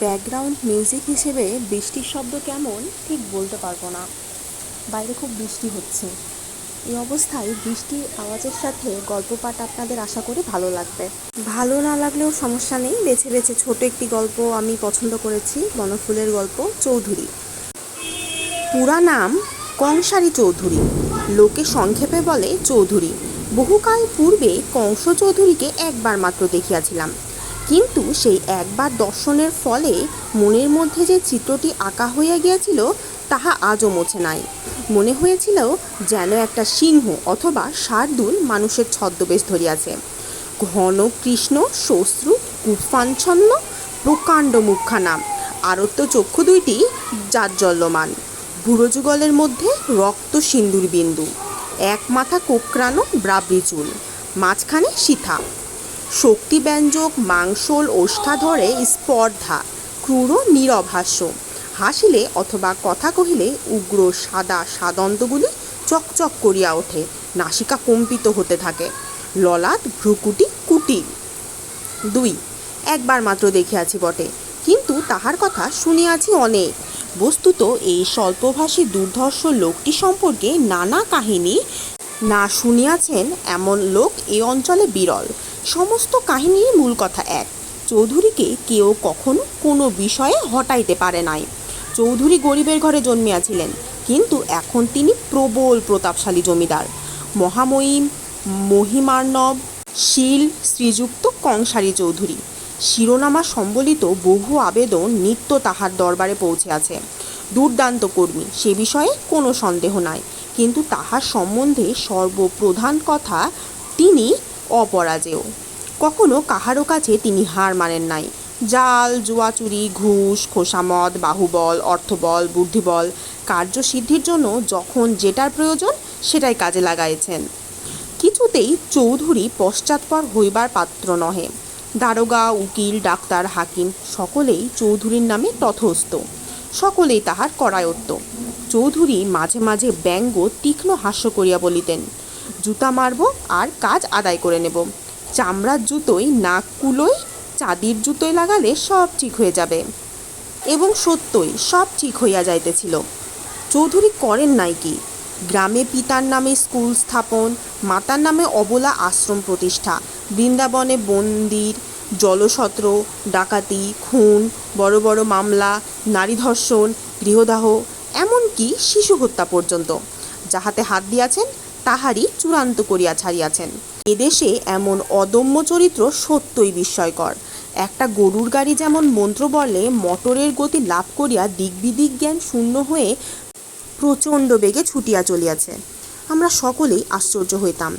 Background music হিসেবে বৃষ্টির শব্দ কেমন, ঠিক বলতে পারব না। বাইরে খুব বৃষ্টি হচ্ছে। এই অবস্থায় বৃষ্টির আওয়াজের সাথে গল্প পাঠ আপনাদের আশা করি ভালো লাগবে। ভালো না লাগলেও সমস্যা নেই। বেছে বেছে ছোট একটি গল্প আমি পছন্দ করেছি, বনফুলের গল্প চৌধুরী। পুরা নাম কংসারী চৌধুরী। লোকে সংক্ষেপে বলে চৌধুরী। বহুকাল পূর্বে কংস চৌধুরীকে একবার মাত্র দেখিয়াছিলাম। কিন্তু সেই একবার দর্শনের ফলে মনের মধ্যে যে চিত্রটি আঁকা হইয়া গিয়াছিল, তাহা আজও মোছে নাই। মনে হয়েছিল যেন একটা সিংহ অথবা শার্দুল মানুষের ছদ্মবেশ ধরিয়াছে। ঘন কৃষ্ণ শ্বশ্রু কুফাঞ্ছন্ন প্রকাণ্ড মুখখানা আরত্য চক্ষু দুইটি জাজ্জল্যমান ভুরযুগলের মধ্যে রক্ত সিন্দুর বিন্দু এক মাথা কোকড়ানো ব্রাবৃ চুল মাঝখানে শিথা। শক্তিব্যঞ্জক মাংসল, ওষ্ঠাধরে, স্পর্ধা, ক্রূর, নিরভাষ্য। হাসিলে অথবা কথা কহিলে উগ্র, সাদা সাদন্তগুলি চকচক করিয়া ওঠে, নাসিকা কম্পিত হতে থাকে। ললাট, ভ্রুকুটি কুটি দুই, একবার মাত্র দেখিয়াছি বটে, কিন্তু তাহার কথা শুনিয়াছি অনেক। বস্তুত এই স্বল্পভাষী দুর্ধর্ষ লোকটি সম্পর্কে নানা কাহিনী না শুনিয়াছেন এমন লোক এ অঞ্চলে বিরল। সমস্ত কাহিনীর মূল কথা এক। চৌধুরীকে কেউ কখনো কোনো বিষয়ে হটাইতে পারে নাই। চৌধুরী গরিবের ঘরে জন্মিয়াছিলেন, কিন্তু এখন তিনি প্রবল প্রতাপশালী জমিদার। মহামহিম, মহিমার্ণব, শীল, শ্রীযুক্ত কংসারী চৌধুরী। শিরোনামা সম্বলিত বহু আবেদন নিত্য তাহার দরবারে পৌঁছে আছে দুর্দান্ত কর্মী, সে বিষয়ে কোনো সন্দেহ নাই, কিন্তু তাহার সম্বন্ধে সর্বপ্রধান কথা তিনি অপরাজেয়। কখনো কাহারও কাছে তিনি হার মানেন নাই। জাল, জুয়াচুরি, ঘুষ, খোসামদ, বাহুবল, অর্থবল, বুদ্ধিবল কার্যসিদ্ধির জন্য যখন যেটার প্রয়োজন সেটাই কাজে লাগাইছেন। কিছুতেই চৌধুরী পশ্চাৎপর হইবার পাত্র নহে। দারোগা, উকিল, ডাক্তার, হাকিম সকলেই চৌধুরীর নামে তথস্থ। সকলেই তাহার করায়ত্ত। চৌধুরী মাঝে মাঝে ব্যঙ্গ, তীক্ষ্ণ হাস্য করিয়া বলিতেন জুতা মারবো আর কাজ আদায় করে নেব। চামড়ার জুতোই, নাক কুলোয়, চাঁদির জুতোয় লাগালে সব ঠিক হয়ে যাবে। এবং সত্যই সব ঠিক হইয়া যাইতেছিল। চৌধুরী করেন নাই কি? গ্রামে পিতার নামে স্কুল স্থাপন, মাতার নামে অবলা আশ্রম প্রতিষ্ঠা, বৃন্দাবনে মন্দির জলসত্র, ডাকাতি, খুন, বড় বড় মামলা, নারী ধর্ষণ, গৃহদাহ, এমনকি শিশু হত্যা পর্যন্ত। যাহাতে হাত দিয়াছেন তাহারই চূড়ান্ত করিয়া ছাড়িয়াছেন। এদেশে এমন অদম্য চরিত্র সত্যই বিস্ময়কর। একটা গরুর গাড়ি যেমন মন্ত্র বলে, মোটরের গতি লাভ করিয়া দিকবিদিক জ্ঞান শূন্য হয়ে প্রচণ্ড বেগে ছুটিয়া চলিয়াছে। আমরা সকলেই আশ্চর্য হইতাম।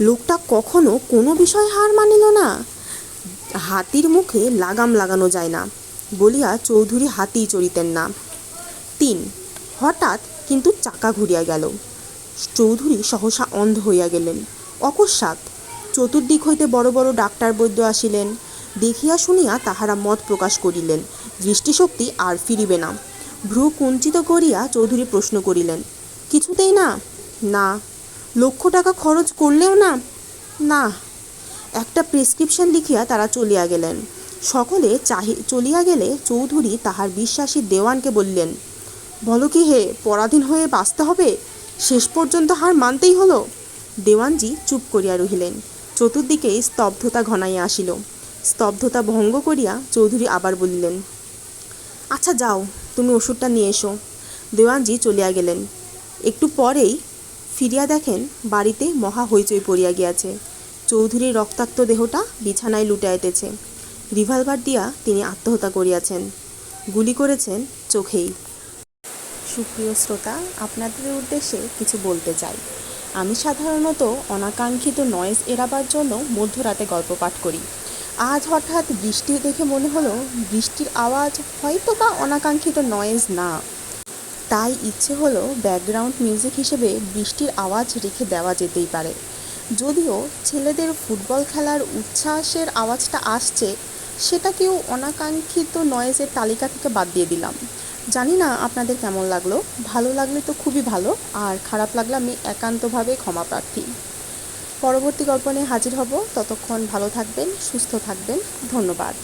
লোকটা কখনো কোনো বিষয়ে হার মানিল না। হাতির মুখে লাগাম লাগানো যায় না, বলিয়া চৌধুরী হাতিই চড়িতেন না। তিন, হঠাৎ কিন্তু চাকা ঘুরিয়া গেল। চৌধুরী সহসা অন্ধ হইয়া গেলেন। অকস্মাৎ চতুর্দিক হইতে বড় বড় ডাক্তার বৈদ্য আসিলেন। দেখিয়া শুনিয়া তাহারা মত প্রকাশ করিলেন, দৃষ্টিশক্তি আর ফিরিবে না। ভ্রু কুঞ্চিত করিয়া চৌধুরী প্রশ্ন করিলেন, কিছুতেই না? না। লক্ষ টাকা খরচ করলেও না? না। একটা প্রেসক্রিপশন লিখিয়া তারা চলিয়া গেলেন। সকলে চাহি, চলিয়া গেলে চৌধুরী তাহার বিশ্বাসী দেওয়ানকে বললেন, বলো কি হে, পরাধীন হয়ে বাঁচতে হবে? শেষ পর্যন্ত হার মানতেই হলো। দেওয়ানজি চুপ করিয়া রহিলেন। চতুর্দিকেই স্তব্ধতা ঘনাইয়া আসিল। স্তব্ধতা ভঙ্গ করিয়া চৌধুরী আবার বলিলেন আচ্ছা যাও, তুমি ওষুধটা নিয়ে এসো। দেওয়ানজি চলিয়া গেলেন। একটু পরেই ফিরিয়া দেখেন বাড়িতে মহা হইচই পড়িয়া গিয়াছে। চৌধুরীর রক্তাক্ত দেহটা বিছানায় লুটাইতেছে। রিভলভার দিয়া তিনি আত্মহত্যা করিয়াছেন। গুলি করেছেন চোখেই। সুপ্রিয় শ্রোতা, আপনাদের উদ্দেশ্যে কিছু বলতে চাই। আমি সাধারণত অনাকাঙ্ক্ষিত নয়েজ এড়াবার জন্য মধ্যরাতে গল্প পাঠ করি। আজ হঠাৎ বৃষ্টি দেখে মনে হলো, বৃষ্টির আওয়াজ হয়তো বা অনাকাঙ্ক্ষিত নয়েজ না। তাই ইচ্ছে হলো ব্যাকগ্রাউন্ড মিউজিক হিসেবে বৃষ্টির আওয়াজ রেখে দেওয়া যেতেই পারে। যদিও ছেলেদের ফুটবল খেলার উচ্ছ্বাসের আওয়াজটা আসছে, সেটাকেও অনাকাঙ্ক্ষিত নয়েজের তালিকা থেকে বাদ দিয়ে দিলাম। জানি না আপনাদের কেমন লাগল। ভালো লাগলে তো খুবই ভালো, আর খারাপ লাগলে আমি একান্তভাবে ক্ষমা প্রার্থী। পরবর্তী গল্প নিয়ে হাজির হব। ততক্ষণ ভালো থাকবেন, সুস্থ থাকবেন। ধন্যবাদ।